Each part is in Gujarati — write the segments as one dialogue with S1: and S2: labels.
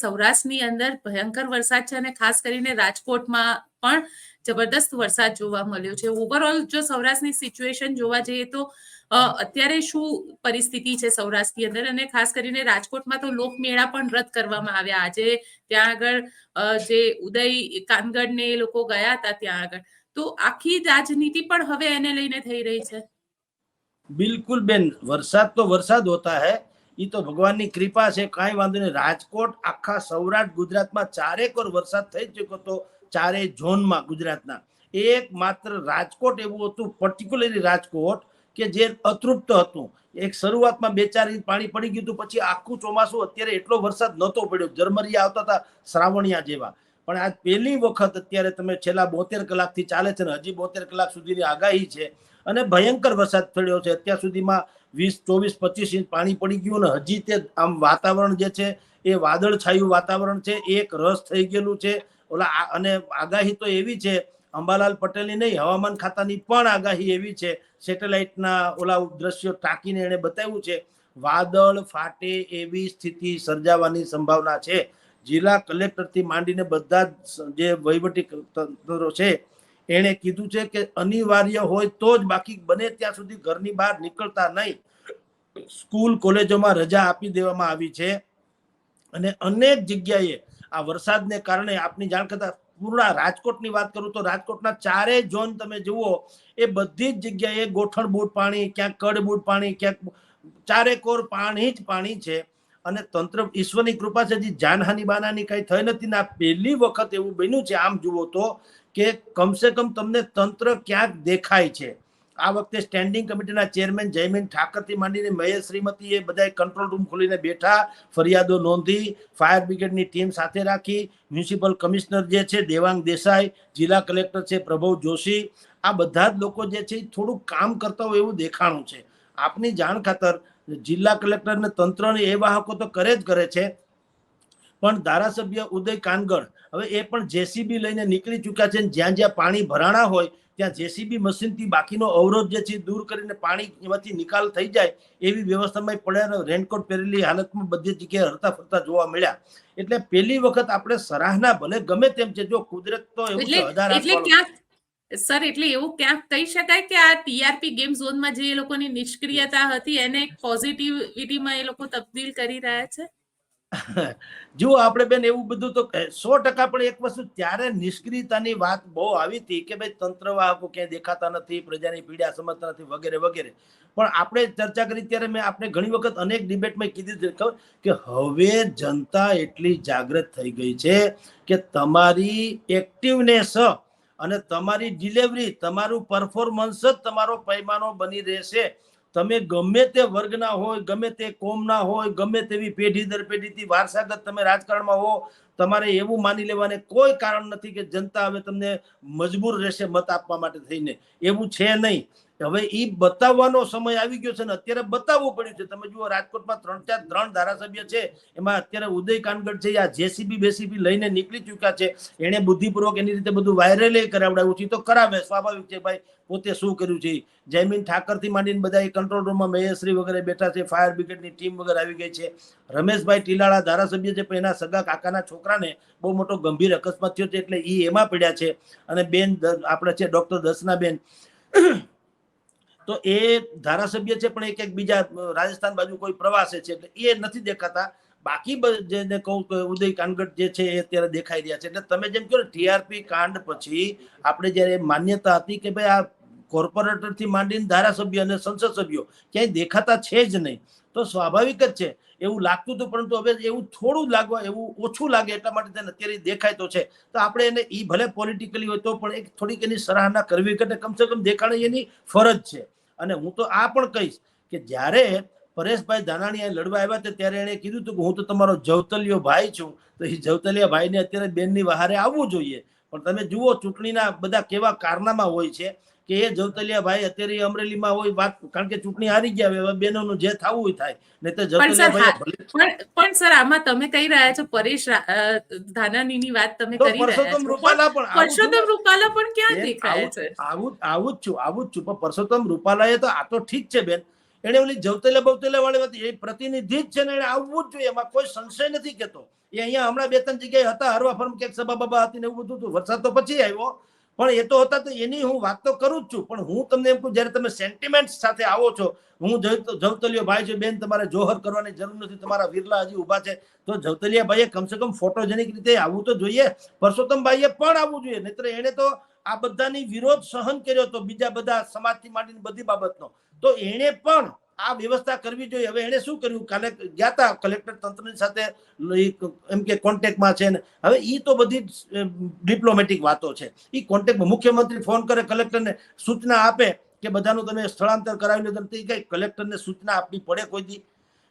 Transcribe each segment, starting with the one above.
S1: સૌરાષ્ટ્રની અંદર ભયંકર વરસાદ છે અને ખાસ કરીને રાજકોટમાં પણ જબરદસ્ત વરસાદ જોવા મળ્યો છે. ઓવરઓલ જો સૌરાષ્ટ્રની સિચ્યુએશન જોવા જઈએ તો અત્યારે શું પરિસ્થિતિ છે સૌરાષ્ટ્રની અંદર? અને ખાસ કરીને રાજકોટમાં તો લોકમેળા પણ રદ કરવામાં આવ્યા. આજે ત્યાં આગળ જે ઉદય કાનગડ ને એ લોકો ગયા હતા ત્યાં આગળ. તો આખી રાજનીતિ પણ હવે એને લઈને થઈ રહી છે.
S2: બિલકુલ બેન, વરસાદ તો વરસાદ હોતા હૈ એ તો ભગવાનની કૃપા છે, કાંઈ વાંધો નહીં. રાજકોટ, આખા સૌરાષ્ટ્ર, ગુજરાતમાં ચારેક વાર વરસાદ થઈ ચૂક્યો હતો ચારેય ઝોનમાં ગુજરાતના. એક માત્ર રાજકોટ એવું હતું પર્ટિક્યુલરલી રાજકોટ, કે જે અતૃપ્ત હતું. એક શરૂઆતમાં બે ચાર ઇંચ પાણી પડી ગયું હતું, પછી આખું ચોમાસું અત્યારે એટલો વરસાદ નહોતો પડ્યો. જરમરિયા આવતા હતા, શ્રાવણિયા જેવા. પણ આજ પહેલી વખત અત્યારે તમે છેલ્લા બોતેર કલાકથી ચાલે છે ને, હજી બોતેર કલાક સુધીની આગાહી છે અને ભયંકર વરસાદ પડ્યો છે. અત્યાર સુધીમાં વીસ, ચોવીસ, પચીસ ઇંચ પાણી પડી ગયું ને હજી તે આમ વાતાવરણ જે છે એ વાદળ છાયું વાતાવરણ છે, એક રસ થઈ ગયેલું છે. ઓલા આ- અને આગાહી તો એવી છે, અંબાલાલ પટેલની નહીં, હવામાન ખાતાની પણ આગાહી એવી છે. સેટેલાઇટના ઓલા દ્રશ્યો ટાંકીને એણે બતાવ્યું છે. વાદળ ફાટે એવી સ્થિતિ સર્જાવાની સંભાવના છે. જિલ્લા કલેક્ટરથી માંડીને બધા જ વહીવટી તંત્રો છે, એણે કીધું છે કે અનિવાર્ય હોય તો જ બાકી બને ત્યાં સુધી ઘરની બહાર નીકળતા નહીં. સ્કૂલ કોલેજોમાં રજા આપી દેવામાં આવી છે અને અનેક જગ્યાએ આ વરસાદને કારણે આપની જાણ કરતા પૂરા રાજકોટની વાત કરું તો રાજકોટના ચારેય ઝોન તમે જુઓ, એ બધી જ જગ્યાએ ગોઠણ બૂટ પાણી, ક્યાંક કડ બૂટ પાણી, ક્યાંક ચારે કોર પાણી જ પાણી છે. અને તંત્ર ઈશ્વરની કૃપા છે, હજી જાનહાની બાનાની કઈ થઈ નથી. ને આ પહેલી વખત એવું બન્યું છે, આમ જુઓ તો, કે કમસે કમ તમને તંત્ર ક્યાંક દેખાય છે. આ વખતે સ્ટેન્ડિંગ કમિટીના ચેરમેન જયમીન ઠાકરથી માંડીને મહેશ શ્રીમતીએ બધાએ કંટ્રોલ રૂમ ખોલીને બેઠા, ફરિયાદો નોંધી, ફાયર બ્રિગેડની ટીમ સાથે રાખી, મ્યુનિસિપલ કમિશનર જે છે, દેવાંગ દેસાઈ, જિલ્લા કલેક્ટર છે, પ્રભવ જોશી, આ બધા જ લોકો જે છે થોડુંક કામ કરતા હોય એવું દેખાણું છે. આપની જાણ ખાતર જિલ્લા કલેક્ટર અને તંત્રને એ વાહકો તો કરે જ કરે છે. પણ ધારાસભ્ય ઉદય કાનગડ હવે એ પણ જેસીબી લઈને નીકળી ચૂક્યા છે જ્યાં જ્યાં પાણી ભરાણા હોય ત્યાં જેસીબી મશીનથી બાકીનો અવરોધ જે છે દૂર કરીને પાણી એમાંથી નિકાલ થઈ જાય એવી વ્યવસ્થામાં પડ્યા રેનકોટ પહેરેલી હાલતમાં બધી જગ્યાએ હરતા ફરતા જોવા મળ્યા. એટલે પહેલી વખત આપણે સરાહના ભલે ગમે તેમ છે જો કુદરત તો એવું છે
S1: સર, એટલે એવું ક્યાંક કહી શકાય કે આ ટીઆરપી ગેમ ઝોનમાં જે એ લોકોની નિષ્ક્રિયતા હતી, એને પોઝિટિવિટીમાં એ લોકો તબદીલ કરી રહ્યા છે?
S2: જુઓ, આપણે બેન એવું બધું તો સો ટકા પણ એક વસ્તુ ત્યારે નિષ્ક્રિયતાની વાત બહુ આવી હતી કે ભાઈ તંત્ર વાહકો ક્યાંય દેખાતા નથી, પ્રજાની પીડા સમજતા નથી, વગેરે વગેરે. પણ આપણે ચર્ચા કરી ત્યારે મેં આપણે ઘણી વખત અનેક ડિબેટમાં કીધી કે હવે જનતા એટલી જાગૃત થઈ ગઈ છે કે તમારી એક્ટિવનેસ અને તમારી ડિલિવરી તમારું પરફોર્મન્સ જ તમારો પૈમાનો બની રહેશે. તમે ગમે તે વર્ગના હોય, ગમે તે કોમના હોય, ગમે તેવી પેઢી દર પેઢીથી વારસાગત તમે રાજકારણમાં હો, તમારે એવું માની લેવાને કોઈ કારણ નથી કે જનતા હવે તમને મજબૂર રહેશે મત આપવા માટે થઈને. એવું છે નહીં. હવે એ બતાવવાનો સમય આવી ગયો છે ને અત્યારે બતાવવું પડ્યું છે. તમે જુઓ, રાજકોટમાં ત્રણ ચાર, ત્રણ ધારાસભ્ય છે. એમાં અત્યારે ઉદય કાનગઢ છે આ જેસીબી, બેસીબી લઈને નીકળી ચૂક્યા છે. એને બુદ્ધિપૂર્વક એની રીતે બધું વાયરલે કરાવડાવ્યું છે. તો કરાવે, સ્વાભાવિક છે ભાઈ. પોતે શું કર્યું છે. જયમીન ઠાકરથી માંડીને બધા એ કંટ્રોલ રૂમમાં મહેશ્રી વગેરે બેઠા છે ફાયર બ્રિગેડની ટીમ વગેરે આવી ગઈ છે. રમેશભાઈ ટીલાળા ધારાસભ્ય છે, પણ એના સગા કાકાના છોકરાને બહુ મોટો ગંભીર અકસ્માત થયો છે, એટલે એ એમાં પડ્યા છે. અને બેન આપણે છે ડોક્ટર દર્શના બેન તો એ ધારાસભ્ય છે, પણ એક એક બીજા રાજસ્થાન બાજુ કોઈ પ્રવાસે છે, એટલે એ નથી દેખાતા. બાકી જેને કહું ઉદય કાનગઢ જે છે, એ અત્યારે દેખાઈ રહ્યા છે. એટલે તમે જેમ કહો ટીઆરપી કાંડ પછી આપણે જ્યારે માન્યતા હતી કે ભાઈ આ કોર્પોરેટરથી માંડીને ધારાસભ્ય અને સંસદ સભ્યો ક્યાંય દેખાતા છે જ નહીં, તો સ્વાભાવિક જ છે. એવું લાગતું હતું, પરંતુ હવે એવું થોડું લાગવા, એવું ઓછું લાગે, એટલા માટે તેને અત્યારે દેખાય તો છે. તો આપણે એને એ ભલે પોલિટિકલી હોય તો પણ એક થોડીક એની સરાહના કરવી, કે કમસે કમ દેખાડે એની ફરજ છે. અને હું તો આ પણ કહીશ કે જ્યારે પરેશભાઈ અહીં લડવા આવ્યા હતા, ત્યારે એણે કીધું હતું કે હું તો તમારો જવતલિયો ભાઈ છું, તો એ જવતલિયા ભાઈને અત્યારે બેનની વહારે આવવું જોઈએ. પણ તમે જુઓ, ચૂંટણીના બધા કેવા કારનામા હોય છે. કે એ જવતલિયા ભાઈ અત્યારે અમરેલીમાં હોય વાત કારણ કે ચૂંટણી હારી ગયા હવે બહેનોનું જે થવું થાય. ને તો
S1: પણ સર, આમાં તમે કહી રહ્યા છો પરેશ ધાનાની વાત તમે કરી રહ્યા
S2: પરસોત્તમ રૂપાલા પણ
S1: પરસોત્તમ રૂપાલા પણ ક્યાં દેખાય છે?
S2: આવું આવું જ છું આવું જ છું. પણ પરસોત્તમ રૂપાલાએ તો આ તો ઠીક છે બેન. એને ઓલી જવતેલા બવતેલા વાળી વાત એ પ્રતિનિધિ જ છે ને એને આવવું જ જોઈએ. એમાં કોઈ સંશય નથી કેતો. એ અહીંયા હમણાં બે ત્રણ જગ્યાએ હતા હરવા ફર્મ ક્યાંક સભા બબા હતી ને એવું બધું હતું. વરસાદ તો પછી આવ્યો. પણ એ તો હતા તો એની હું વાત તો કરું જ છું. પણ હું તમને એમ કહું, જ્યારે તમે સેન્ટિમેન્ટ સાથે આવો છો, હું જવતલિયો ભાઈ છે, બેન, તમારે જોહર કરવાની જરૂર નથી. તમારા વિરલા હજી ઊભા છે. તો જવતલિયા ભાઈએ કમસે કમ ફોટોજેનિક રીતે આવવું તો જોઈએ. પરસોત્તમ ભાઈએ પણ આવવું જોઈએ. નહીતર એને તો આ બધાની વિરોધ સહન કર્યો હતો બીજા બધા સમાજથી માંડીને બધી બાબતનો. તો એણે પણ આ વ્યવસ્થા કરવી જોઈએ. હવે એણે શું કર્યું? કાલે ગયા હતા કલેક્ટર તંત્રની સાથે એમ કે કોન્ટેક્ટમાં છે ને. હવે એ તો બધી ડિપ્લોમેટિક વાતો છે. એ કોન્ટેક્ટમાં મુખ્યમંત્રી ફોન કરે કલેક્ટરને સૂચના આપે કે બધાનું તમે સ્થળાંતર કરાવી લો. ઈ કઈ કલેક્ટરને સૂચના આપવી પડે કોઈ દી?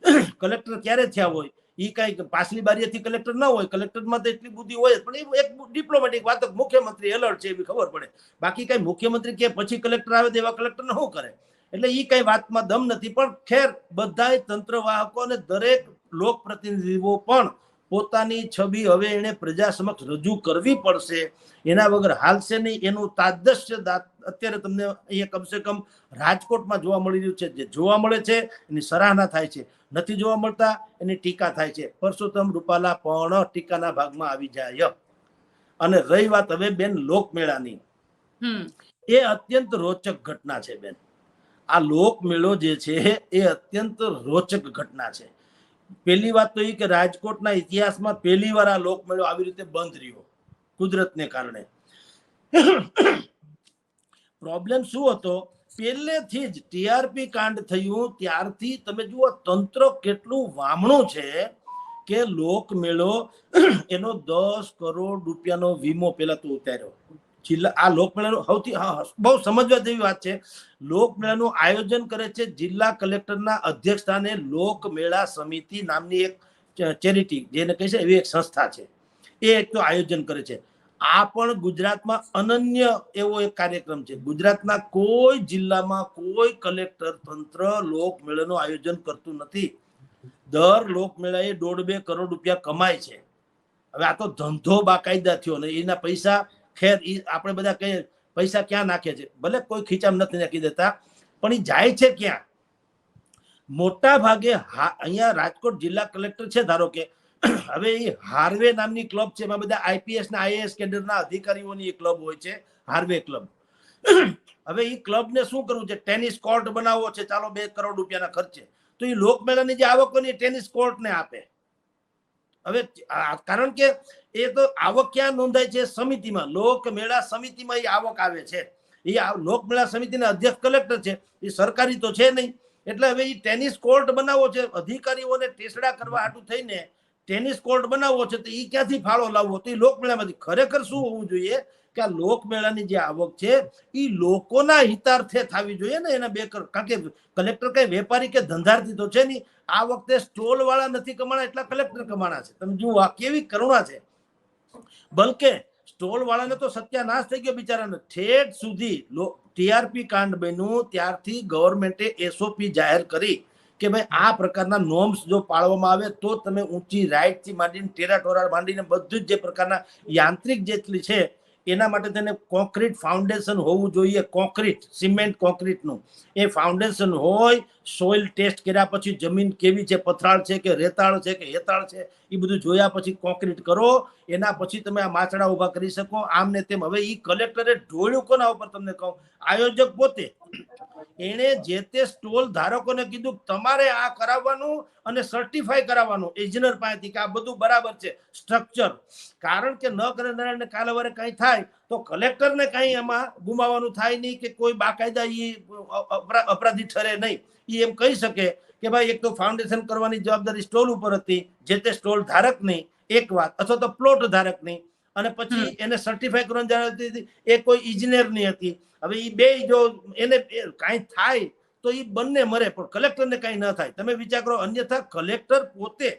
S2: કલેક્ટર ક્યારે થયા હોય? એ કઈ પાછલી બારીએથી કલેક્ટર ન હોય? કલેક્ટરમાં તો એટલી બુદ્ધિ હોય પણ એ એક ડિપ્લોમેટિક વાત મુખ્યમંત્રી એલર્ટ છે એવી ખબર પડે. બાકી કઈ મુખ્યમંત્રી કે પછી કલેક્ટર આવે તો એવા કલેક્ટર શું કરે? એટલે એ કઈ વાતમાં દમ નથી. પણ ખેર બધા તંત્રવાહકો અને દરેક લોક પ્રતિનિધિઓ પણ પોતાની છબી હવે એને પ્રજા સમક્ષ રજૂ કરવી પડશે. એના વગર હાલશે નહીં. એનું તાદશ્ય અત્યારે તમને અહીંયા કમસે કમ રાજકોટમાં જોવા મળી રહ્યું છે. જે જોવા મળે છે એની સરાહના થાય છે. નથી જોવા મળતા એની ટીકા થાય છે. પરસોત્તમ રૂપાલા પણ ટીકાના ભાગમાં આવી જાય. અને રહી વાત હવે બેન લોકમેળાની. એ અત્યંત રોચક ઘટના છે બેન. આ લોકમેળો જે છે એ અત્યંત રોચક ઘટના છે. પહેલી વાત તો એ કે રાજકોટના ઇતિહાસમાં પહેલી વાર આ લોકમેળો આવી રીતે બંધ રહ્યો, કુદરતને કારણે. પ્રોબ્લેમ શું હતો? પહેલેથી જ ટીઆરપી કાંડ થયું, ત્યારથી તમે જુઓ તંત્ર કેટલું વામણું છે કે લોકમેળો એનો દસ કરોડ રૂપિયાનો વીમો પેલા તો ઉતાર્યો. જિલ્લા આ લોકમેળાનું સૌથી બહુ સમજવા જેવી વાત છે. લોકમેળાનું આયોજન કરે છે જિલ્લા કલેક્ટરના અધ્યક્ષ લોકમેળા સમિતિ નામની એક ચેરિટી, જેને કહે છે એવી એક સંસ્થા છે. એ એકનું આયોજન કરે છે. આ પણ ગુજરાતમાં અનન્ય એવો એક કાર્યક્રમ છે. ગુજરાતના કોઈ જિલ્લામાં કોઈ કલેક્ટર તંત્ર લોકમેળાનું આયોજન કરતું નથી. દર લોકમેળાએ દોઢ બે કરોડ રૂપિયા કમાય છે. હવે આ તો ધંધો બાકાયદા થયો ને એના પૈસા ખેર એ આપણે બધા કહીએ, પૈસા ક્યાં નાખે છે? ભલે કોઈ ખીચામ નથી નાખી દેતા, પણ એ જાય છે ક્યાં? મોટા ભાગે અહીંયા રાજકોટ જિલ્લા કલેક્ટર છે ધારો કે, હવે એ હાર્વે નામની ક્લબ છે, એમાં બધા આઈપીએસ ના આઈએએસ કેડરના અધિકારીઓની એ ક્લબ હોય છે, હાર્વે ક્લબ. હવે એ ક્લબને શું કરવું છે? ટેનિસ કોર્ટ બનાવવો છે, ચાલો બે કરોડ રૂપિયાના ખર્ચે. તો એ લોકમેળાની જે આવક હોય ને ટેનિસ કોર્ટને આપે. હવે કારણ કે એ તો આવક ક્યાં નોંધાય છે? સમિતિમાં. લોકમેળા સમિતિમાં એ આવક આવે છે. એ લોકમેળા સમિતિના અધ્યક્ષ કલેક્ટર છે. એ સરકારી તો છે નહીં. એટલે હવે એ ટેનિસ કોર્ટ બનાવવો છે. અધિકારીઓને ટેસડા કરવા આટું થઈને ટેનિસ કોર્ટ બનાવવો છે તો એ ક્યાંથી ફાળો લાવવો? તો એ લોકમેળામાંથી. ખરેખર શું હોવું જોઈએ કે આ લોકમેળાની જે આવક છે એ લોકોના હિતાર્થે થવી જોઈએ ને એના બે કારણ કે કલેક્ટર કઈ વેપારી કે ધંધાર્થી તો છે નહીં. આ વખતે સ્ટોલ વાળા નથી કમાણા, એટલા કલેક્ટર કમાણા છે. તમે જુઓ, આ કેવી કરુણા છે. બલકે સ્ટોલ વાળાને તો સત્યાનાશ થઈ ગયો બિચારાને. ઠેઠ સુધી ટીઆરપી કાંડ બન્યું, ત્યારથી ગવર્મેન્ટે એસઓપી જાહેર કરી. કે ભાઈ આ પ્રકારના નોર્મ્સ જો પાળવામાં આવે તો તમે ઊંચી રાઈટથી માંડીને ટેરા ટોરા માંડીને બધું જ જે પ્રકારના યાંત્રિક જેટલી છે, એના માટે તેને કોન્ક્રીટ ફાઉન્ડેશન હોવું જોઈએ કોન્ક્રીટ સિમેન્ટ કોન્ક્રીટનું એ ફાઉન્ડેશન હોય સોઇલ ટેસ્ટ કર્યા પછી જમીન કેવી છે, પથરાળ છે કે રેતાળ છે કે હેતાળ છે એ બધું જોયા પછી કોન્ક્રીટ કરો, એના પછી તમે આ માછડા ઊભા કરી શકો. આમ ને તેમ હવે એ કલેક્ટરે ઢોળ્યું કોના ઉપર તમને કહું? આયોજક પોતે. એણે જે તે સ્ટોલ ધારકોને કીધું તમારે આ કરાવવાનું અને સર્ટિફાઈ કરાવવાનું એન્જિનિયર પાસેથી કે આ બધું બરાબર છે. સ્ટ્રક્ચર કારણ કે ન કરે નારાયણને કાલે વારે કંઈ થાય તો કલેક્ટરને કંઈ એમાં ગુમાવવાનું થાય નહીં કે કોઈ બાકાયદા એ અપરા- અપરાધી ઠરે નહીં. એ એમ કહી શકે કે ભાઈ એક તો ફાઉન્ડેશન કરવાની જવાબદારી સ્ટોલ ઉપર હતી જે તે સ્ટોલ ધારક નહીં એક વાત અથવા તો પ્લોટ ધારક નહીં અને પછી એને સર્ટિફાઈ કરવાની જવાબદારી હતી એ કોઈ ઇજનેરની હતી. હવે એ બે જો એને કાંઈ થાય તો એ બંને મરે પણ કલેક્ટરને કાંઈ ન થાય. તમે વિચાર કરો અન્યથા કલેક્ટર પોતે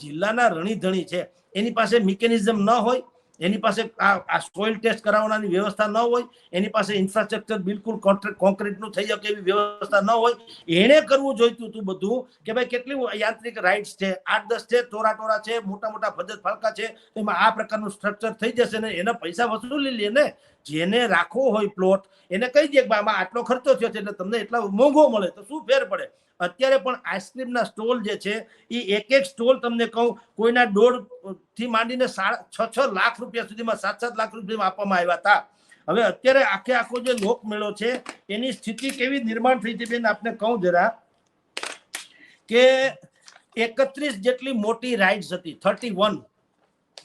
S2: જિલ્લાના રણીધણી છે. એની પાસે મિકેનિઝમ ન હોય એની પાસે આ સોઇલ ટેસ્ટ કરાવવાની વ્યવસ્થા ન હોય, એની પાસે ઇન્ફ્રાસ્ટ્રક્ચર બિલકુલ કોન્ક્રીટનું થઈ શકે એવી વ્યવસ્થા ન હોય, એણે કરવું જોઈતું હતું બધું કે ભાઈ કેટલી યાંત્રિક રાઇડ્સ છે? આઠ દસ છે, ટોરા ટોરા છે, મોટા મોટા ફજત ફાળકા છે એમાં આ પ્રકારનું સ્ટ્રક્ચર થઈ જશે ને એના પૈસા વસૂલી લે ને? જેને રાખવો હોય પ્લોટ એને કહી દે કે આમાં આટલો ખર્ચો થયો છે એટલે તમને એટલા મોંઘો મળે, તો શું ફેર પડે? અત્યારે પણ આઈસ્ક્રીમના સ્ટોલ જે છે, એ એક એક સ્ટોલ તમને કહું, કોઈના દોઢથી માંડીને સાડા છ છ લાખ રૂપિયા સુધીમાં સાત સાત લાખ રૂપિયામાં આપવામાં આવ્યા હતા. હવે અત્યારે આખે આખો જે લોકમેળો છે, એની સ્થિતિ કેવી નિર્માણ થઈ છે બેન? આપને કહું જરા કે એકત્રીસ જેટલી મોટી રાઇડ્સ હતી થર્ટી વન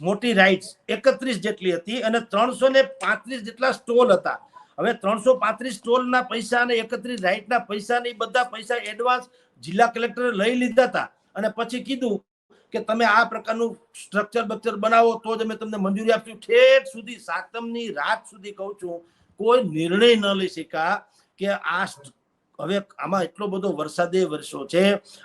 S2: મોટી રાઇડ્સ એકત્રીસ જેટલી હતી અને ત્રણસો ને પાંત્રીસ જેટલા સ્ટોલ હતા. હવે ત્રણસો પાંત્રીસ સ્ટોલના પૈસા અને એકત્રીસ રાઇડના પૈસા ને બધા પૈસા એડવાન્સ જિલ્લા કલેક્ટરે લઈ લીધા હતા. અને પછી કીધું કે તમે આ પ્રકારનું સ્ટ્રક્ચર બક્ચર બનાવો તો જ અમે તમને મંજૂરી આપશું. ઠેઠ સુધી, સાતમની રાત સુધી કહું છું, કોઈ નિર્ણય ન લઈ શકા કે આ હવે આમાં એટલો બધો વરસાદે વર્ષો છે.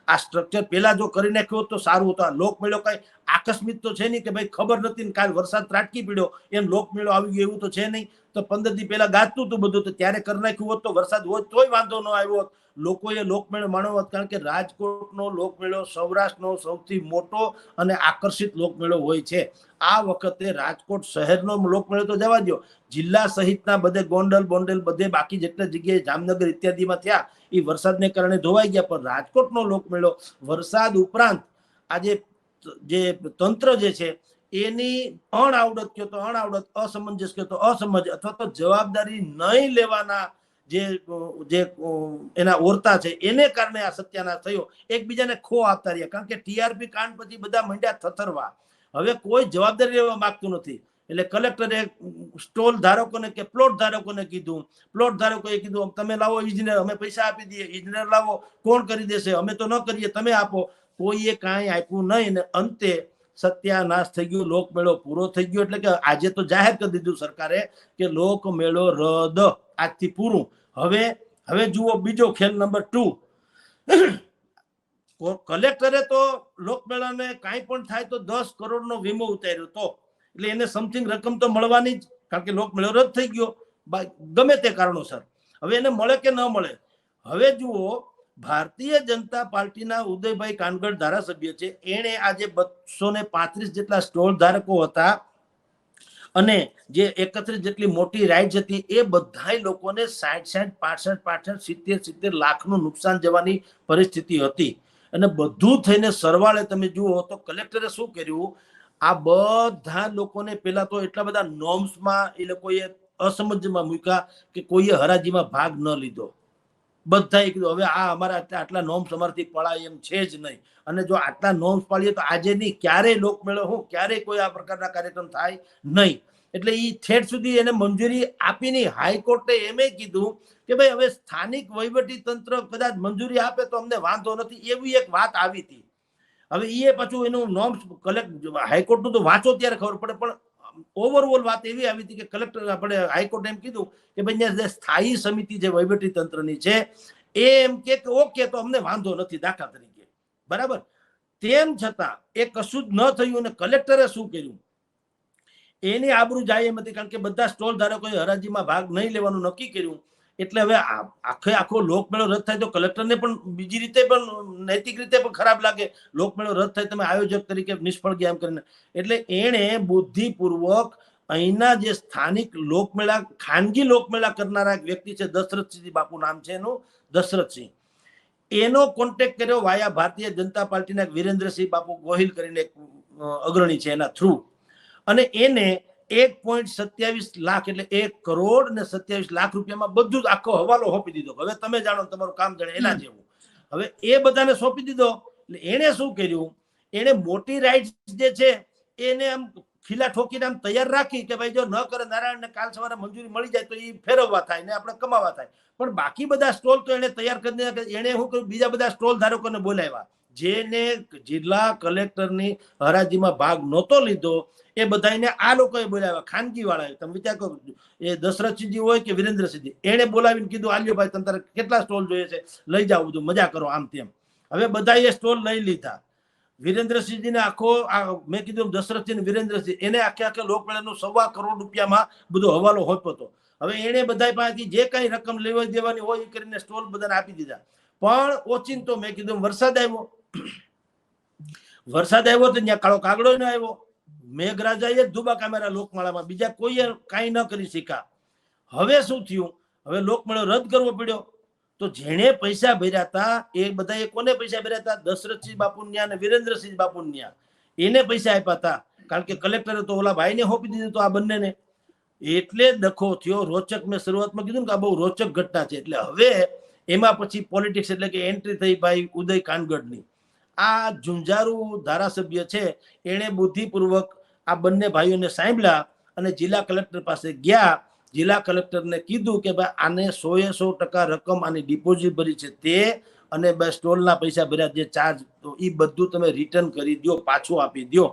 S2: આ સ્ટ્રક્ચર પેલા જો કરી નાખ્યો તો સારું હતું. આ લોકમેળો કઈ આકસ્મિક તો છે નહીં કે ભાઈ ખબર નથી ને કાલ વરસાદ ત્રાટકી પડ્યો. એમ લોકમેળો આવી ગયો એવું તો છે નહીં. તો પંદર દી પહેલા ગાજતું હતું બધું, તો ત્યારે કરી નાખ્યું હોત તો વરસાદ હોત, તોય વાંધો ન આવ્યો હોત. લોકોએ લોકમેળો માણ્યો હોત, કારણ કે રાજકોટનો લોકમેળો સૌરાષ્ટ્રનો સૌથી મોટો અને આકર્ષિત લોકમેળો હોય છે. આ વખતે રાજકોટ શહેરનો લોકમેળો તો જવા દો જિલ્લા સહિતના બધે ગોંડલ, બોંડલ બધે બાકી જેટલા જગ્યાએ જામનગર ઇત્યાદિમાં થયા, એ વરસાદને કારણે ધોવાઈ ગયા. પણ રાજકોટનો લોકમેળો વરસાદ ઉપરાંત આજે જે તંત્ર જે છે એની અણઆવડત કયો તો અણઆવડત, અસમંજસ કહેતો અસમંજ અથવા તો જવાબદારી નહીં લેવાના જે જે, એના ઓરતા છે, એને કારણે આ સત્યાનાશ થયો. એકબીજાને ખો આપતા રહ્યા. કારણ કે ટીઆરપી કાંડ પછી બધા મંડ્યા થથરવા. હવે કોઈ જવાબદારી લેવા માંગતું નથી. એટલે કલેક્ટરે સ્ટોલ ધારકોને કે પ્લોટ ધારકોને કીધું. પ્લોટ ધારકોએ કીધું તમે લાવો ઇજનેર અમે પૈસા આપી દઈએ. ઇજનેર લાવો, કોણ કરી દેશે? અમે તો ન કરીએ, તમે આપો. કોઈએ કાંઈ આપ્યું નહીં અને અંતે સત્યાનાશ થઈ ગયું લોકમેળો પૂરો થઈ ગયો, એટલે કે આજે તો જાહેર કરી દીધું સરકારે કે લોકમેળો રદ આજથી પૂરું. હવે હવે જુઓ બીજો ખેલ નંબર ટુ. કલેક્ટરે તો લોકમેળાને કાંઈ પણ થાય તો દસ કરોડનો વીમો ઉતાર્યો તો. એટલે એને સમથિંગ રકમ તો મળવાની જ, કારણ કે લોકમેળો રદ થઈ ગયો. ગમે તે કારણોસર. હવે એને મળે કે ન મળે? હવે જુઓ ભારતીય જનતા પાર્ટીના ઉદયભાઈ કાનગઢ ધારાસભ્ય છે. એણે આજે બસો ને પાંત્રીસ જેટલા સ્ટોલ ધારકો હતા અને જે એકત્રીસ જેટલી મોટી રાઇડ હતી એ બધાય લોકોને સાઠ સાઠ, પાસઠ પાસઠ, સિત્તેર સિત્તેર લાખનું નુકસાન જવાની પરિસ્થિતિ હતી. અને બધું થઈને સરવાળે તમે જુઓ તો કલેક્ટરે શું કર્યું? આ બધા લોકોને પેલા તો એટલા બધા નોર્મ્સમાં એ લોકોએ અસમજમાં મૂક્યા કે કોઈએ હરાજીમાં ભાગ ન લીધો. બધાએ કીધું, હવે આ અમારા આટલા નોર્મ્સ અમારાથી પડાય એમ છે જ નહીં. અને જો આટલા નોમ્સ પાડીએ તો આજે નહીં, ક્યારેય લોકમેળો હું, ક્યારેય કોઈ આ પ્રકારના કાર્યક્રમ થાય નહીં. એટલે એ ઠેઠ સુધી એને મંજૂરી આપીને હાઈકોર્ટે એમે કીધું કે ભાઈ, હવે સ્થાનિક વહીવટી તંત્ર કદાચ મંજૂરી આપે તો અમને વાંધો નથી. એવી એક વાત આવી હતી. હવે એ પાછું એનું નોમ્સ કલેક્ટ હાઈકોર્ટનું તો વાંચો ત્યારે ખબર પડે, પણ ઓવરઓલ વાત એવી આવી હતી કે કલેક્ટર આપણે હાઈકોર્ટ એમ કીધું કે ભાઈ જે સ્થાયી સમિતિ જે વહીવટી તંત્રની છે, એ એમ કે ઓકે તો અમને વાંધો નથી, દાખલા તરીકે. બરાબર? તેમ છતાં એ કશું જ ન થયું અને કલેક્ટરે શું કર્યું? એની આબરૂ જાય એમ હતી કારણ કે બધા સ્ટોલ ધારકોએ હરાજીમાં ભાગ નહીં લેવાનું નક્કી કર્યું. એટલે હવે આખે આખો લોકમેળો રદ થાય તો કલેક્ટરને પણ બીજી રીતે પણ નૈતિક રીતે પણ ખરાબ લાગે. લોકમેળો રદ થાય તમે આયોજક તરીકે નિષ્ફળ ગયા એમ કરીને. એટલે એણે બુદ્ધિપૂર્વક અહીંના જે સ્થાનિક લોકમેળા, ખાનગી લોકમેળા કરનારા એક વ્યક્તિ છે દશરથસિંહ બાપુ નામ છે એનું દશરથસિંહ એનો કોન્ટેક્ટ કર્યો વાયા ભારતીય જનતા પાર્ટીના વિરેન્દ્રસિંહ બાપુ ગોહિલ કરીને એક અગ્રણી છે એના થ્રુ અને એને એક પોઈન્ટ સત્યાવીસ લાખ એટલે એક કરોડ ને સત્યાવીસ લાખ રૂપિયામાં બધું જ આખો હવાલો સોંપી દીધો. હવે તમે જાણો તમારું કામ જાણે એના જેવું. હવે એ બધાને સોંપી દીધો એટલે એણે શું કર્યું? એણે મોટી રાઇટ્સ જે છે એને આમ ખીલા ઠોકીને આમ તૈયાર રાખી કે ભાઈ જો ન કરે નારાયણ ને કાલ સવારે મંજૂરી મળી જાય તો એ ફેરવવા થાય ને આપણે કમાવા થાય. પણ બાકી બધા સ્ટોલ તો એને તૈયાર કરી દીધા કે એણે શું કર્યું? બીજા બધા સ્ટોલ ધારકોને બોલાવ્યા. જેને જિલ્લા કલેક્ટરની હરાજીમાં ભાગ નહોતો લીધો, એ બધાને આ લોકોએ બોલાવ્યા ખાનગી વાળાએ તમે વિચાર કરો, એ દશરથસિંહજી હોય કે વિરેન્દ્રસિંહજી એણે બોલાવીને કીધું, આલ્યો ભાઈ તમે તારે કેટલા સ્ટોલ જોઈએ છે? લઈ જાઓ બધું, મજા કરો આમ તેમ. હવે બધાએ સ્ટોલ લઈ લીધા. વિરેન્દ્રસિંહજીને આખો આ મેં કીધું દશરથસિંહ વિરેન્દ્રસિંહ એને આખે આખે લોકમેળાનું સવા કરોડ રૂપિયામાં બધો હવાલો હોતો હતો. હવે એને બધા પાસેથી જે કઈ રકમ લેવા દેવાની હોય એ કરીને સ્ટોલ બધાને આપી દીધા. પણ ઓચિંતો, મેં કીધું વરસાદ આવ્યો વરસાદ આવ્યો તો ત્યાં કાળો કાગડો ન આવ્યો. મેઘરાજાએ ધુબા કામેરા લોકમાળામાં બીજા કોઈએ કાંઈ ન કરી શીખા હવે શું થયું? હવે લોકમેળો રદ કરવો પડ્યો. તો જેણે પૈસા ભર્યા હતા, એ બધા કોને પૈસા ભર્યા હતા? દશરથસિંહ બાપુન્યા અને વિરેન્દ્રસિંહ બાપુન્યા. એને પૈસા આપ્યા હતા. કારણ કે કલેક્ટરે તો ઓલા ભાઈને હોપી દીધું તો આ બંનેને. એટલે ડખો થયો. રોચક મેં શરૂઆતમાં કીધું કે આ બહુ રોચક ઘટના છે. એટલે હવે એમાં પછી પોલિટિક્સ એટલે કે એન્ટ્રી થઈ ભાઈ ઉદય કાનગઢની આ ઝુંઝારુ ધારાસભ્ય છે, એણે બુદ્ધિપૂર્વક આ બંને ભાઈઓને સાંભળ્યા અને જિલ્લા કલેક્ટર પાસે ગયા. જિલ્લા કલેક્ટરને કીધું કે ભાઈ, આને સો એ સો ટકા રકમ આની ડિપોઝિટ ભરી છે તે અને બે સ્ટોલના પૈસા ભર્યા, જે ચાર્જ એ બધું તમે રિટર્ન કરી દો પાછું આપી દો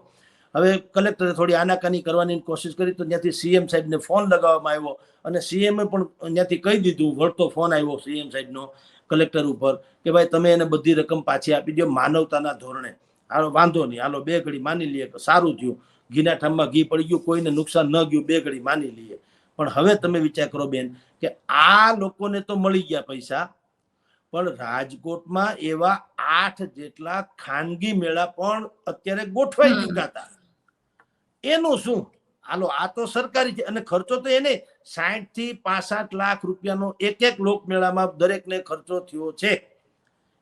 S2: હવે કલેક્ટરે થોડી આનાકાની કરવાની કોશિશ કરી, તો ત્યાંથી સીએમ સાહેબને ફોન લગાવવામાં આવ્યો અને સીએમએ પણ ત્યાંથી કહી દીધું, વળતો ફોન આવ્યો સીએમ સાહેબનો કલેક્ટર ઉપર કે ભાઈ તમે એને બધી રકમ પાછી આપી દો માનવતાના ધોરણે. હાલો વાંધો નહીં. હાલો બે ઘડી માની લઈએ કે સારું થયું. ઘીના ઠામમાં ઘી પડી ગયું કોઈને નુકસાન ન ગયું બે ઘડી માની લઈએ. પણ હવે તમે વિચાર કરો બેન કે આ લોકોને તો મળી ગયા પૈસા પણ રાજકોટમાં એવા આઠ જેટલા ખાનગી મેળા પણ અત્યારે ગોઠવાઈ ચુક્યા હતા. એનું શું? હાલો આ તો સરકારી છે. અને ખર્ચો તો એને સાઠથી પાસઠ લાખ રૂપિયાનો એક એક લોકમેળામાં દરેકને ખર્ચો થયો છે.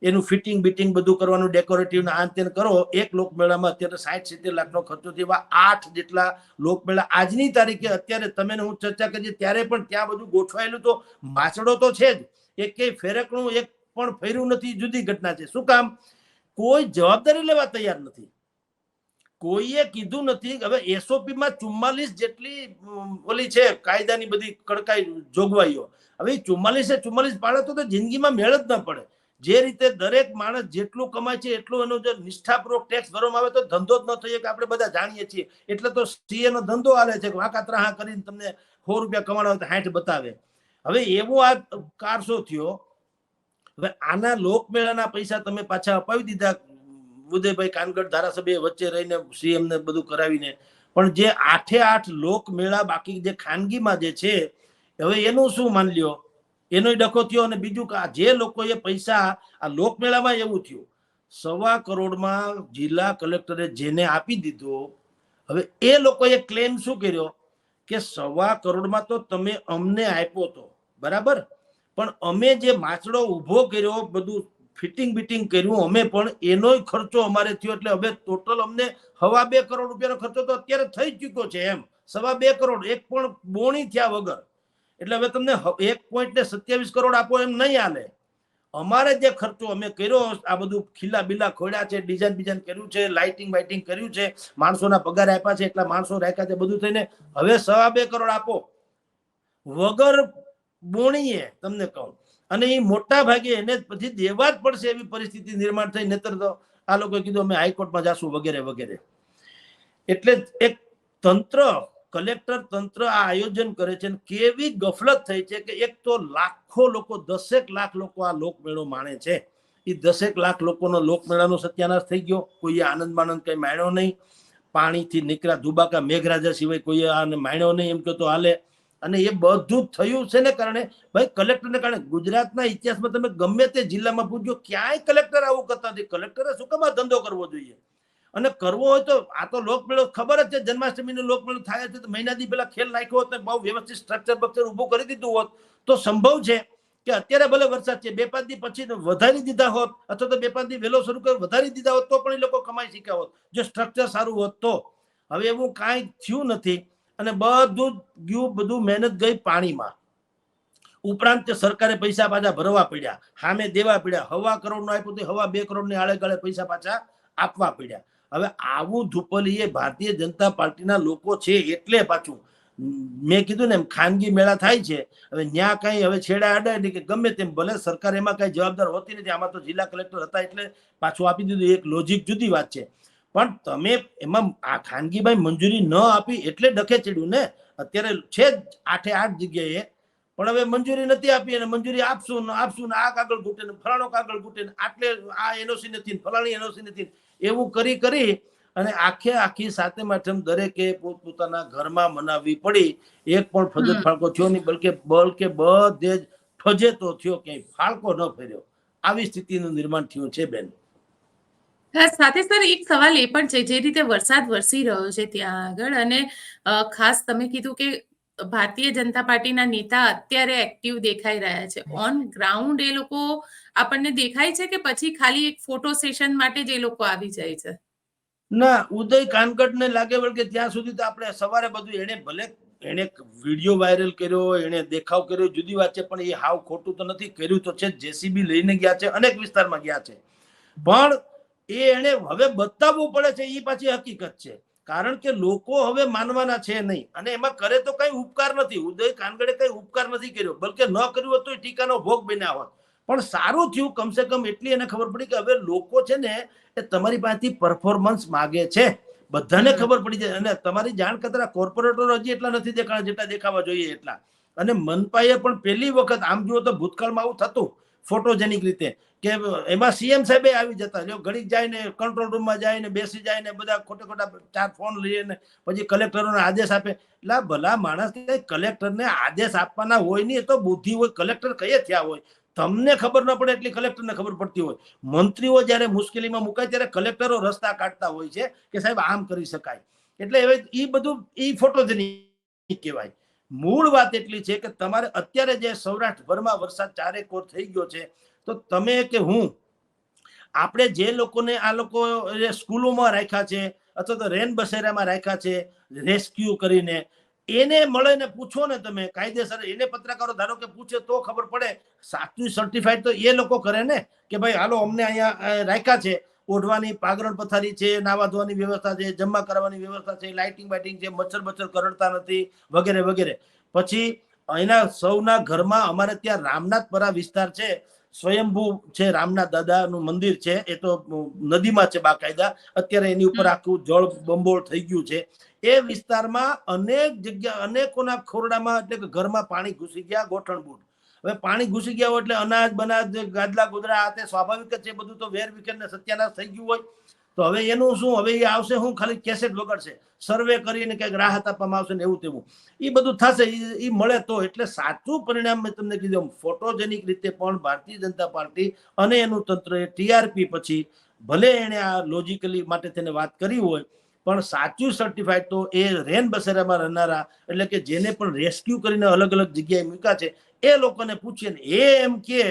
S2: એનું ફિટિંગ બિટિંગ બધું કરવાનું ડેકોરેટિવ આન કરો, એક લોકમેળામાં અત્યારે સાઠ સિત્તેર લાખનો ખર્ચો થયો. આઠ જેટલા લોકમેળા આજની તારીખે અત્યારે તમે હું ચર્ચા કરીએ, ત્યારે પણ ત્યાં બધું ગોઠવાયેલું તો માછડો તો છે જ. એક કઈ ફેરકણું એક પણ ફેર્યું નથી, જુદી ઘટના છે. શું કામ? કોઈ જવાબદારી લેવા તૈયાર નથી. કોઈએ કીધું નથી. હવે એસઓપી માં ચુમ્માલીસ જેટલી ઓલી છે, કાયદાની બધી કડકાઈ જોગવાઈઓ. હવે ચુમ્માલીસે ચુમ્માલીસ પાડે તો જિંદગીમાં મેળ જ ન પડે. જે રીતે દરેક માણસ જેટલું કમાય છે એટલું એનો જો નિષ્ઠાપૂર્વક ટેક્સ ભરવામાં આવે તો ધંધો જ ન થઈ કે આપણે બધા જાણીએ છીએ. એટલે તો સીએ નો ધંધો હાલે છે કે વાંકા ત્રાહા કરીને તમને સો રૂપિયા કમાડો તો હાઠ બતાવે. હવે એવો આ કારસો થયો. હવે આના લોકમેળાના પૈસા તમે પાછા અપાવી દીધા. ઉદયભાઈ કાનગઢ ધારાસભ્ય વચ્ચે રહીને સીએમ ને બધું કરાવીને, પણ જે આઠે આઠ લોકમેળા બાકી જે ખાનગીમાં જે છે, હવે એનું શું માન લ્યો? એનો ડખો થયો અને બીજું કે, જે લોકોએ પૈસા, આ લોકમેળામાં એવું થયું, સવા કરોડમાં જિલ્લા કલેક્ટરે જેને આપી દીધો, હવે એ લોકોએ ક્લેમ શું કર્યો? કે સવા કરોડમાં તો તમે અમને આપ્યો તો, બરાબર? પણ અમે જે માછડો ઊભો કર્યો, બધું ફિટિંગ બિટિંગ કર્યું. અમે પણ એનોય ખર્ચો અમારે થયો એટલે હવે ટોટલ અમને હવા બે કરોડ રૂપિયાનો ખર્ચો તો અત્યારે થઈ ચૂક્યો છે એમ. સવા બે કરોડ, એક પણ બોણી થયા વગર. એટલે હવે તમને એક પોઈન્ટ ને સત્યાવીસ કરોડ આપો એમ નહીં હાલે. અમારે જે ખર્ચો અમે કર્યો, આ બધું ખીલા બિલા ખોડ્યા છે ડિઝાઇન બિઝાઇન કર્યું છે લાઇટિંગ વાઇટિંગ કર્યું છે, માણસોના પગાર આપ્યા છે, એટલા માણસો રાખ્યા છે, બધું થઈને હવે સવા બે કરોડ આપો. વગર બોણીએ તમને કહું. અને એ મોટા ભાગે એને પછી દેવા જ પડશે એવી પરિસ્થિતિ નિર્માણ થઈ. નહીતર તો આ લોકોએ કીધું, અમે હાઈકોર્ટમાં જાશું, વગેરે વગેરે. એટલે એક તંત્ર, કલેક્ટર તંત્ર આ આયોજન કરે છે અને કેવી ગફલત થઈ છે કે એક તો લાખો લોકો, દસેક લાખ લોકો આ લોકમેળો માણે છે. એ દસેક લાખ લોકોનો લોકમેળાનો સત્યાનાશ થઈ ગયો. કોઈએ આનંદ માનંદ કંઈ માણ્યો નહીં. પાણીથી નીકળ્યા ધુબાકા મેઘરાજા સિવાય કોઈએ આને માણ્યો નહીં. એમ કહો તો હાલે અને એ બધું થયું છે ને કારણે, ભાઈ, કલેક્ટરને કારણે ગુજરાતના ઇતિહાસમાં તમે ગમે તે જિલ્લામાં પૂછજો, ક્યાંય કલેક્ટર આવું કરતા નથી. કલેક્ટરે શું કામ ધંધો કરવો જોઈએ? અને કરવો હોય તો, આ તો લોકમેળો ખબર જ છે, જન્માષ્ટમીનો લોકમેળો થાય છે, તો મહિનાથી પહેલા ખેલ નાખ્યો હોત બહુ વ્યવસ્થિત સ્ટ્રક્ચર બક્ચર ઊભું કરી દીધું હોત, તો સંભવ છે કે અત્યારે ભલે વરસાદ છે, બે પાંચ દી પછી વધારી દીધા હોત, અથવા તો બે પાંચ દી વહેલો શરૂ કરી વધારી દીધા હોત, તો પણ એ લોકો કમાઈ શીખ્યા હોત. જો સ્ટ્રક્ચર સારું હોત તો. હવે એવું કાંઈ થયું નથી. અને બધું ગયું, બધું મહેનત ગઈ પાણીમાં. ઉપરાંત સરકારે પૈસા પાછા ભરવા પડ્યા. સામે દેવા પડ્યા. હવા કરોડનું આપ્યું તો હવા બે કરોડની આળે ગાળે પૈસા પાછા આપવા પડ્યા. હવે આવું ધુપલી એ ભારતીય જનતા પાર્ટીના લોકો છે એટલે પાછું. મેં કીધું ને એમ ખાનગી મેળા થાય છે. હવે ન્યા કઈ હવે છેડા અડે નહીં કે ગમે તેમ ભલે સરકાર એમાં કઈ જવાબદાર હોતી નથી. આમાં તો જિલ્લા કલેક્ટર હતા એટલે પાછું આપી દીધું. એક લોજિક જુદી વાત છે. પણ તમે એમાં આ ખાનગીભાઈ મંજૂરી ન આપી એટલે ડખે ચડ્યું ને? અત્યારે છે જ આઠે આઠ જગ્યાએ. પણ હવે મંજૂરી નથી આપી અને મંજૂરી આપશું ને આપશું ને આ કાગળ ઘૂટે ને ફલાણો કાગળ ઘૂટે ને આટલે આ એનઓસી નથી ફલાણી એનઓસી નથી એવું કરી કરી અને આખે આખી સાથે માઠમ દરેકે પોતપોતાના ઘરમાં મનાવવી પડી. એક પણ ફજત ફાળકો થયો નહીં બલકે બલકે બધે જ ફજેતો થયો ક્યાંય ફાળકો ન ફેર્યો. આવી સ્થિતિનું નિર્માણ થયું છે બેન.
S1: સાથે સર એક સવાલ એ પણ છે જે રીતે વરસાદ વરસી રહ્યો છે ત્યાં આગળ અને ખાસ તમે કીધું કે ભારતીય જનતા પાર્ટીના નેતા અત્યારે એક્ટિવ દેખાઈ રહ્યા છે. ઓન ગ્રાઉન્ડ એ લોકો આપણને દેખાય છે કે પછી ખાલી એક ફોટો સેશન માટે જ એ લોકો આવી જાય છે?
S2: ના ઉદય કાનગડ ને લાગે વળગે ત્યાં સુધી તો આપણે સવારે બધું એને ભલે એને વીડિયો વાયરલ કર્યો એને દેખાવ કર્યો જુદી વાત છે પણ એ હાવ ખોટું તો નથી. કર્યું તો છે જેસીબી લઈને ગયા છે અનેક વિસ્તારમાં ગયા છે. પણ એ એને હવે બતાવવું પડે છે એ પાછી હકીકત છે. કારણ કે લોકો હવે માનવાના છે નહીં. અને એમાં કરે તો કઈ ઉપકાર નથી. ઉદય કાનગડે કઈ ઉપકાર નથી કર્યો. બલકે ન કર્યું હોત તો એ ટીકાનો ભોગ બન્યા હોત. પણ સારું થયું કમસે કમ એટલી એને ખબર પડી કે હવે લોકો છે ને એ તમારી પાસેથી પરફોર્મન્સ માગે છે. બધાને ખબર પડી જાય. અને તમારી જાણ કરતા કોર્પોરેટરો હજી એટલા નથી દેખાણા જેટલા દેખાવા જોઈએ એટલા. અને મનપાએ પણ પહેલી વખત આમ જુઓ તો ભૂતકાળમાં આવું થતું. ફોટોજેનિક રીતે. કે એમાં સીએમ સાહેબે આવી જતા. જો ઘડીક જાય ને કંટ્રોલ રૂમમાં જાય ને બેસી જાય ને બધા ખોટા ખોટા ચાર ફોન લઈને પછી કલેક્ટરોને આદેશ આપે. એટલે ભલા માણસ કલેક્ટરને આદેશ આપવાના હોય નહીં તો બુદ્ધિ હોય, કલેક્ટર કયે થયા હોય? તમને ખબર ન પડે એટલી કલેક્ટરને ખબર પડતી હોય. મંત્રીઓ જ્યારે મુશ્કેલીમાં મુકાય, ત્યારે કલેક્ટરો રસ્તા કાઢતા હોય છે કે સાહેબ આમ કરી શકાય. એટલે એ બધું એ ફોટોજેનિક કહેવાય. મૂળ વાત એટલી છે કે તમારે અત્યારે જે સૌરાષ્ટ્રભરમાં વરસાદ ચારે કોર થઈ ગયો છે, તો તમે કે હું? આપણે જે લોકોને આ લોકો સ્કૂલોમાં રાખ્યા છે, અથવા તો રેન બસેરામાં રાખ્યા છે, રેસ્ક્યુ કરીને, એને મળે ને પૂછો ને તમે, કાયદેસર એને પત્રકારો ધારો કે પૂછે તો ખબર પડે. સાચું સર્ટિફાઈડ તો એ લોકો કરે ને, કે ભાઈ, હાલો, અમને અહીંયા રાખ્યા છે. ઓઢવાની પાગરણ પથારી છે નાવા ધોવાની વ્યવસ્થા છે જમવા કરવાની વ્યવસ્થા છે લાઇટિંગ બાઇટિંગ છે મચ્છર બચ્છર કરડતા નથી વગેરે વગેરે. પછી અહીંના સૌના ઘરમાં અમારે ત્યાં રામનાથપરા વિસ્તાર છે સ્વયંભૂ છે રામનાથ દાદાનું મંદિર છે એ તો નદીમાં છે બાકાયદા. અત્યારે એની ઉપર આખું જળ બંબોળ થઈ ગયું છે. એ વિસ્તારમાં અનેક જગ્યા અનેકોના ખોરડામાં એટલે કે ઘરમાં પાણી ઘૂસી ગયા ગોઠણબૂટ હવે પાણી ઘૂસી ગયા હોય એટલે અનાજ, બનાજ, ગાદલા, ગોદરા, આ તે સ્વાભાવિક જ છે બધું તો વેર વિખેર ને સત્યાનાશ થઈ ગયું હોય. તો હવે એનું શું? હવે એ આવશે હું ખાલી કેસેટ વગાડશે. સર્વે કરીને ક્યાંક રાહત આપવામાં આવશે ને એવું તેવું. એ બધું થશે એ મળે તો એટલે સાચું પરિણામ મેં તમને કીધું ફોટોજેનિક રીતે પણ ભારતીય જનતા પાર્ટી અને એનું તંત્ર ટીઆરપી પછી ભલે એને આ લોજિકલી માટે તેને વાત કરી હોય, પણ સાચું સર્ટિફાઈડ તો એ રેન બસેરામાં રહેનારા, એટલે કે જેને પણ રેસ્ક્યુ કરીને અલગ અલગ જગ્યાએ મૂક્યા છે એ લોકોને પૂછીએ ને એ એમ કે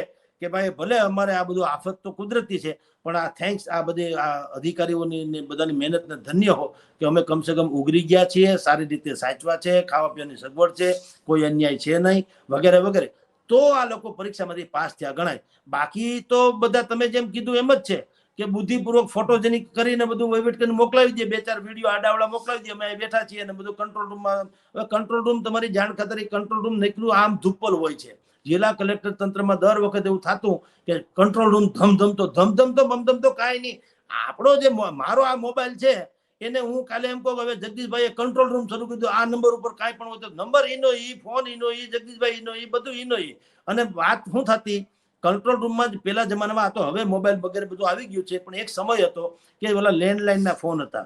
S2: કે ભાઈ ભલે અમારે આ બધું આફત તો કુદરતી છે, પણ આ થેન્ક્સ આ બધી, આ અધિકારીઓની બધાની મહેનતને ધન્ય હો કે અમે કમસે કમ ઉગરી ગયા છીએ, સારી રીતે સાચવા છે, ખાવા પીવાની સગવડ છે, કોઈ અન્યાય છે નહીં, વગેરે વગેરે. તો આ લોકો પરીક્ષામાંથી પાસ થયા ગણાય. બાકી તો બધા તમે જેમ કીધું એમ જ છે. કે બુદ્ધિપૂર્વક ફોટોજેનિક કરીને બધું વહીવટ કરીને મોકલાવી દે, બે ચાર વીડિયો આડાવડા મોકલાવી દે, અમે બેઠા છીએ અને બધું કંટ્રોલ રૂમમાં હવે કંટ્રોલ રૂમ તમારી જાણ ખાતર કંટ્રોલ રૂમ નીકળ્યું આમ ધુપ્પલ હોય છે. જિલ્લા કલેક્ટર તંત્રમાં દર વખત એવું થતું કે કંટ્રોલ રૂમ ધમધમતો ધમધમતો ધમધમ તો બમધમ તો કાંઈ નહીં. આપણો જે મારો આ મોબાઈલ છે, એને હું કાલે એમ કહું હવે જગદીશભાઈએ કંટ્રોલ રૂમ શરૂ કર્યું આ નંબર ઉપર કાંઈ પણ હોય તો નંબર ઈનો ઈ ફોન ઈનો ઈ, જગદીશભાઈ ઈનો ઈ, બધું ઈનો ઈ. અને વાત શું થતી? કંટ્રોલ રૂમમાં જ પેલા જમાનામાં તો હવે મોબાઈલ વગેરે બધું આવી ગયું છે. પણ એક સમય હતો કે ઓલા લેન્ડલાઇનના ફોન હતા.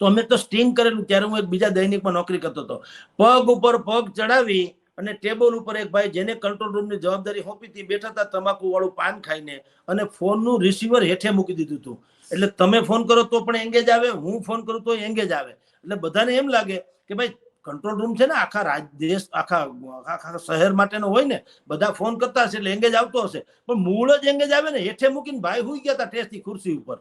S2: તો અમે તો સ્ટિંગ કરેલું ત્યારે હું એક બીજા દૈનિકમાં નોકરી કરતો હતો. પગ ઉપર પગ ચડાવી અને ટેબલ ઉપર એક ભાઈ જેને કંટ્રોલ રૂમની જવાબદારી સોંપી હતી, બેઠા હતા તમાકુ વાળું પાન ખાઈને અને ફોનનું રિસીવર હેઠે મૂકી દીધું હતું. એટલે તમે ફોન કરો તો પણ એંગેજ આવે, હું ફોન કરું તો એંગેજ આવે. એટલે બધાને એમ લાગે કે ભાઈ કંટ્રોલ રૂમ છે ને, આખા રાજ, દેશ, આખા આખા શહેર માટેનો હોય ને, બધા ફોન કરતા હશે એટલે એંગેજ આવતો હશે. પણ મૂળ જ એંગેજ આવે ને, હેઠે મૂકીને ભાઈ હુઈ ગયા હતા ટેસ્ટની ખુરશી ઉપર.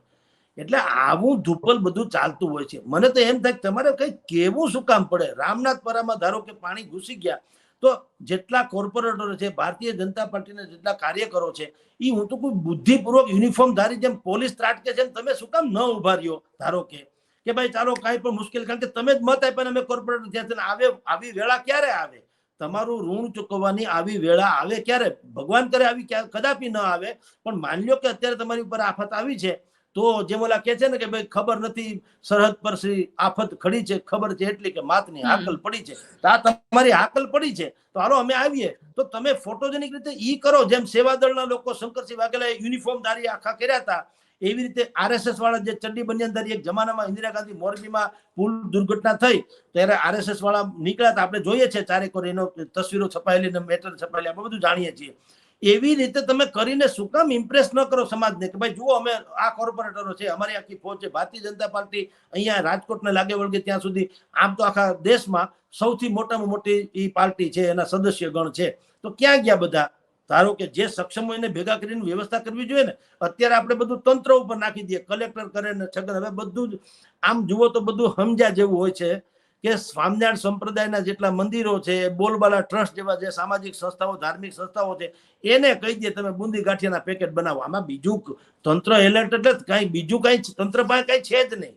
S2: એટલે આવું ધુપલ બધું ચાલતું હોય છે. મને તો એમ થાય તમારે કઈ કેવું શું કામ પડે? રામનાથ પરામાં ધારો કે પાણી ઘૂસી ગયા, તો જેટલા કોર્પોરેટરો છે, ભારતીય જનતા પાર્ટીના જેટલા કાર્યકરો છે એ હું તો કોઈ બુદ્ધિપૂર્વક યુનિફોર્મ ધારી જેમ પોલીસ ત્રાટકે છે તમે શું કામ ન ઊભા રહ્યો? ધારો કે કે ભાઈ ચાલો કાંઈ પણ મુશ્કેલ કારણ કે તમે જ મત આપ્યા અમે કોર્પોરેટર થયા છે આવે આવી વેળા ક્યારે આવે? તમારું ઋણ ચૂકવવાની આવી વેળા આવે ક્યારે? ભગવાન કરે આવી કદાપી ન આવે પણ માની લો કે અત્યારે તમારી ઉપર આફત આવી છે તો જેમ ઓલા કે છે ને કે ભાઈ ખબર નથી સરહદ પર આફત ખડી છે ખબર છે એટલી કે માતની. હાકલ પડી છે. તો આ તમારી હાકલ પડી છે. તો હાલો અમે આવીએ. તો તમે ફોટોજેનિક રીતે ઈ કરો જેમ સેવાદળના લોકો શંકરસિંહ વાઘેલા યુનિફોર્મ ધારી આખા કર્યા હતા એવી રીતે આરએસએસ વાળા જે ચડ્ડી બનિયાનધારી એક જમાનામાં ઇન્દિરા ગાંધી મોરબીમાં પુલ દુર્ઘટના થઈ, ત્યારે આરએસએસ વાળા નીકળ્યા હતા. આપણે જોઈએ છે ચારેક વાર એનો તસવીરો છપાયેલી ને મેટર છપાયેલી, આપણે બધું જાણીએ છીએ. એવી રીતે તમે કરીને શું કામ ઇમ્પ્રેસ ન કરો સમાજને કે ભાઈ જુઓ અમે આ કોર્પોરેટરો છે, અમારી આખી ફોજ છે, ભારતીય જનતા પાર્ટી અહીંયા રાજકોટને લાગે વળગે ત્યાં સુધી આમ તો આખા દેશમાં સૌથી મોટામાં મોટી એ પાર્ટી છે, એના સદસ્ય ગણ છે. તો ક્યાં ગયા બધા? ધારો કે જે સક્ષમ હોય એને ભેગા કરીને વ્યવસ્થા કરવી જોઈએ ને અત્યારે આપણે બધું તંત્ર ઉપર નાખી દઈએ કલેક્ટર કરે ને છગન હવે બધું જ આમ જુઓ તો બધું સમજ્યા જેવું હોય છે કે સ્વામિનારાયણ સંપ્રદાયના જેટલા મંદિરો છે બોલબાલા ટ્રસ્ટ જેવા જે સામાજિક સંસ્થાઓ ધાર્મિક સંસ્થાઓ છે એને કહી દે તમે બુંદી ગાંઠિયાના પેકેટ બનાવો. આમાં બીજું તંત્ર એલર્ટ એટલે કઈ બીજું કઈ તંત્ર પાસે કઈ છે જ નહીં.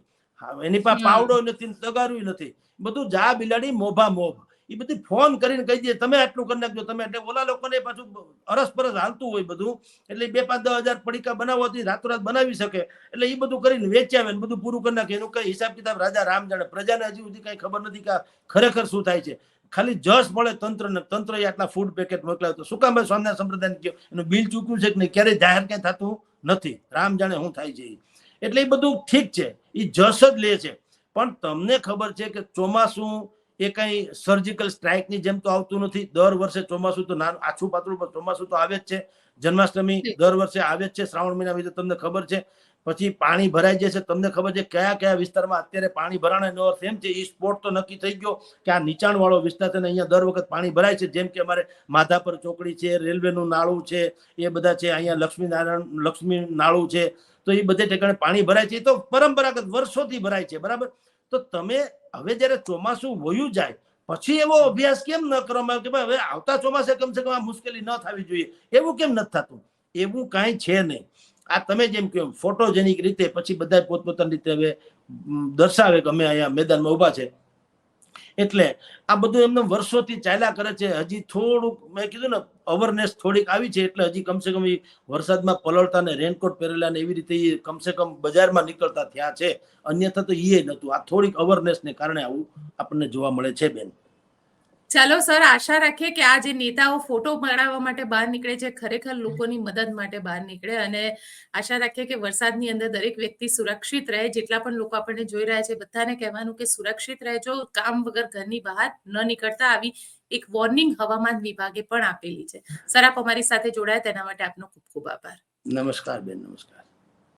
S2: એની પાસે પાવડો નથી તગારું નથી. બધું જા બિલાડી મોભા મોભ. એ બધી ફોન કરીને કહી દે, તમે આટલું કરી નાખજો, તમે એટલે ઓલા લોકોને પાછું અરસપરસ હાલતું હોય બધું. એટલે બે પાંચ દસ હજાર પડીકા બનાવવાથી રાતોરાત બનાવી શકે. એટલે એ બધું કરીને વેચાવે ને બધું પૂરું કરી નાખે. એનું કઈ હિસાબ કિતાબ રાજા રામ જાણે. પ્રજાને હજી સુધી કઈ ખબર નથી કે ખરેખર શું થાય છે. ખાલી જસ મળે તંત્ર ને તંત્ર આટલા ફૂડ પેકેટ મોકલાવે તો. શું કામ સ્વામિના સ્વામિનારાયણ સંપ્રદાય કહ્યું એનું બિલ ચૂક્યું છે કે નહીં? ક્યારેય જાહેર ક્યાંય થતું નથી. રામ જાણે શું થાય છે. એટલે એ બધું ઠીક છે. એ જસ જ લે છે. પણ તમને ખબર છે કે ચોમાસું એ કઈ સર્જિકલ સ્ટ્રાઇકની જેમ તો આવતું નથી. દર વર્ષે ચોમાસું તો નાનું આછું પાતળું પણ ચોમાસું તો આવે જ છે. જન્માષ્ટમી દર વર્ષે આવે જ છે. શ્રાવણ મહિના વિશે તમને ખબર છે. પછી પાણી ભરાઈ જશે તમને ખબર છે કયા કયા વિસ્તારમાં અત્યારે પાણી ભરાવાનો અર્થ એમ છે? એ સ્પોટ તો નક્કી થઈ ગયો કે આ નીચાણ વાળો વિસ્તાર છે અહીંયા દર વખત પાણી ભરાય છે. જેમ કે અમારે માધાપર ચોકડી છે રેલવેનું નાળું છે એ બધા છે. અહીંયા લક્ષ્મીનારાયણ લક્ષ્મી નાળું છે. તો એ બધે ઠેકાણે પાણી ભરાય છે. એ તો પરંપરાગત વર્ષોથી ભરાય છે. બરાબર? તો તમે હવે જ્યારે ચોમાસું વયું જાય, પછી એવો અભ્યાસ કેમ ન કરવામાં આવે કે ભાઈ હવે આવતા ચોમાસે કમસે કમ આ મુશ્કેલી ન થવી જોઈએ, એવું કેમ નથી થતું? એવું કાંઈ છે નહીં. આ તમે જેમ કહો ફોટોજેનિક રીતે પછી બધા પોતપોતાની રીતે હવે દર્શાવે કે અમે અહીંયા મેદાનમાં ઊભા છે. એટલે આ બધું એમને વર્ષોથી ચાલ્યા કરે છે. હજી થોડુંક મેં કીધું ને અવરનેસ થોડીક આવી છે એટલે હજી કમસે કમ એ વરસાદમાં પલળતા ને રેનકોટ પહેરેલા ને એવી રીતે એ કમસે કમ બજારમાં નીકળતા થયા છે. અન્યથા તો એ નતું આ થોડીક અવરનેસને કારણે આવું આપણને જોવા મળે છે બેન.
S1: ચાલો સર, આશા રાખીએ કે આ જે નેતાઓ ફોટો પડાવવા માટે બહાર નીકળે છે, ખરેખર લોકોની મદદ માટે બહાર નીકળે અને આશા રાખીએ કે વરસાદની અંદર દરેક વ્યક્તિ સુરક્ષિત રહે, જેટલા પણ લોકો આપણને જોઈ રહ્યા છે, બધાને કહેવાનું કે સુરક્ષિત રહેજો, કામ વગર ઘરની બહાર ન નીકળતા, આવી એક વોર્નિંગ હવામાન વિભાગે પણ આપેલી છે. સર, આપ અમારી સાથે જોડાયા, તેના માટે આપનો ખૂબ ખૂબ આભાર.
S2: નમસ્કાર બેન, નમસ્કાર.